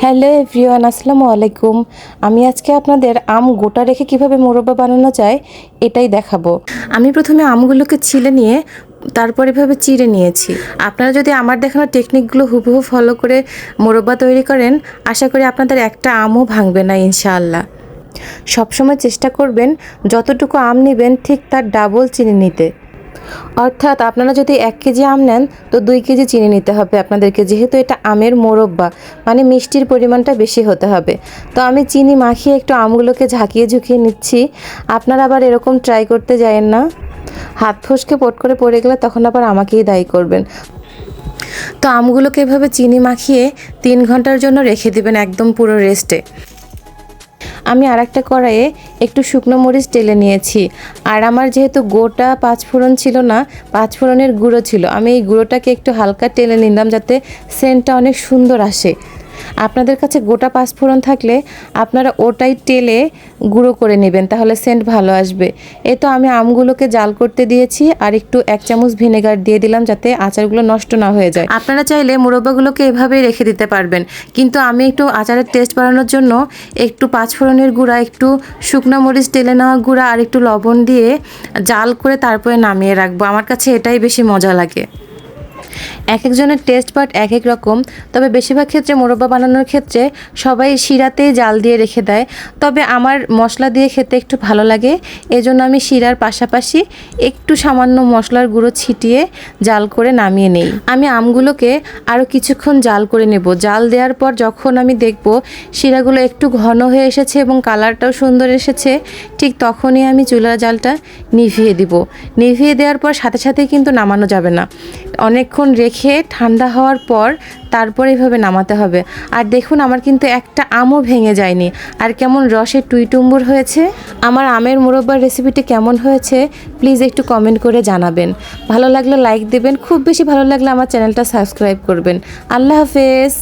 Hello everyone, আসসালামু আলাইকুম। আমি আজকে আপনাদের আম গোটা রেখে কীভাবে মোরব্বা বানানো যায় এটাই দেখাবো। আমি প্রথমে আমগুলোকে ছিলে নিয়ে তারপর এভাবে চিড়ে নিয়েছি। আপনারা যদি আমার দেখানো টেকনিকগুলো হুবহু ফলো করে মোরব্বা তৈরি করেন, আশা করি আপনাদের একটা আমও ভাঙবে না, ইনশাআল্লাহ। সবসময় চেষ্টা করবেন যতটুকু আম নেবেন ঠিক তার ডাবল চিনি নিতে। অর্থাৎ আপনারা যদি এক কেজি আম নেন, তো দুই কেজি চিনি নিতে হবে আপনাদেরকে, যেহেতু এটা আমের মোরব্বা মানে মিষ্টির পরিমাণটা বেশি হতে হবে। তো আমি চিনি মাখিয়ে একটু আমগুলোকে ঝাঁকিয়ে ঝুঁকিয়ে নিচ্ছি। আপনারা আবার এরকম ট্রাই করতে যায়েন না। হাত ফসকে পট করে পড়ে গেলে তখন আবার আমাকেই দায়ী করবেন। তো আমগুলোকে এভাবে চিনি মাখিয়ে তিন ঘণ্টার জন্য রেখে দিবেন একদম পুরো রেস্টে আমি আর একটা কড়াইয়ে একটু শুকনো মরিচ টেলে নিয়েছি। আর আমার যেহেতু গোটা পাঁচফোড়ন ছিল না পাঁচফোড়নের গুঁড়ো ছিল, আমি এই গুঁড়োটাকে একটু হালকা টেলে নিলাম যাতে সেন্টটা অনেক সুন্দর আসে। আপনাদের কাছে গোটা পাঁচফোড়ন থাকলে আপনারা ওটাই টেলে গুঁড়ো করে নেবেন, তাহলে সেন্ট ভালো আসবে। এ তো আমি আমগুলোকে জাল করতে দিয়েছি আর একটু এক চামচ ভিনেগার দিয়ে দিলাম যাতে আচারগুলো নষ্ট না হয়ে যায়। আপনারা চাইলে মুরব্বাগুলোকে এভাবেই রেখে দিতে পারবেন। কিন্তু আমি একটু আচারের টেস্ট বাড়ানোর জন্য একটু পাঁচফোড়নের গুঁড়া, একটু শুকনো মরিচ টেলে নেওয়া গুঁড়া আর একটু লবণ দিয়ে জাল করে তারপরে নামিয়ে রাখব। আমার কাছে এটাই বেশি মজা লাগে। এক একজনের টেস্ট বাট এক এক রকম, তবে বেশিরভাগ ক্ষেত্রে মোরব্বা বানানোর ক্ষেত্রে সবাই শিরাতেই জাল দিয়ে রেখে দেয়। তবে আমার মশলা দিয়ে খেতে একটু ভালো লাগে, এজন্য আমি শিরার পাশাপাশি একটু সামান্য মশলার গুঁড়ো ছিটিয়ে জাল করে নামিয়ে নেই। আমি আমগুলোকে আরও কিছুক্ষণ জাল করে নেব। জাল দেওয়ার পর যখন আমি দেখব শিরাগুলো একটু ঘন হয়ে এসেছে এবং কালারটাও সুন্দর এসেছে, ঠিক তখনই আমি চুলার জালটা নিভিয়ে দিব। নিভিয়ে দেওয়ার পর সাথে সাথেই কিন্তু নামানো যাবে না। অনেকক্ষণ রেখে ঠান্ডা হওয়ার পর তারপর এভাবে নামাতে হবে। আর দেখুন, আমার কিন্তু একটা আমও ভেঙে যায়নি। আর কেমন রসে টুইটুম্বুর হয়েছে। আমার আমের মুরব্বার রেসিপিটি কেমন হয়েছে প্লিজ একটু কমেন্ট করে জানাবেন। ভালো লাগলে লাইক দেবেন, খুব বেশি ভালো লাগলে আমার চ্যানেলটা সাবস্ক্রাইব করবেন। আল্লাহ হাফেজ।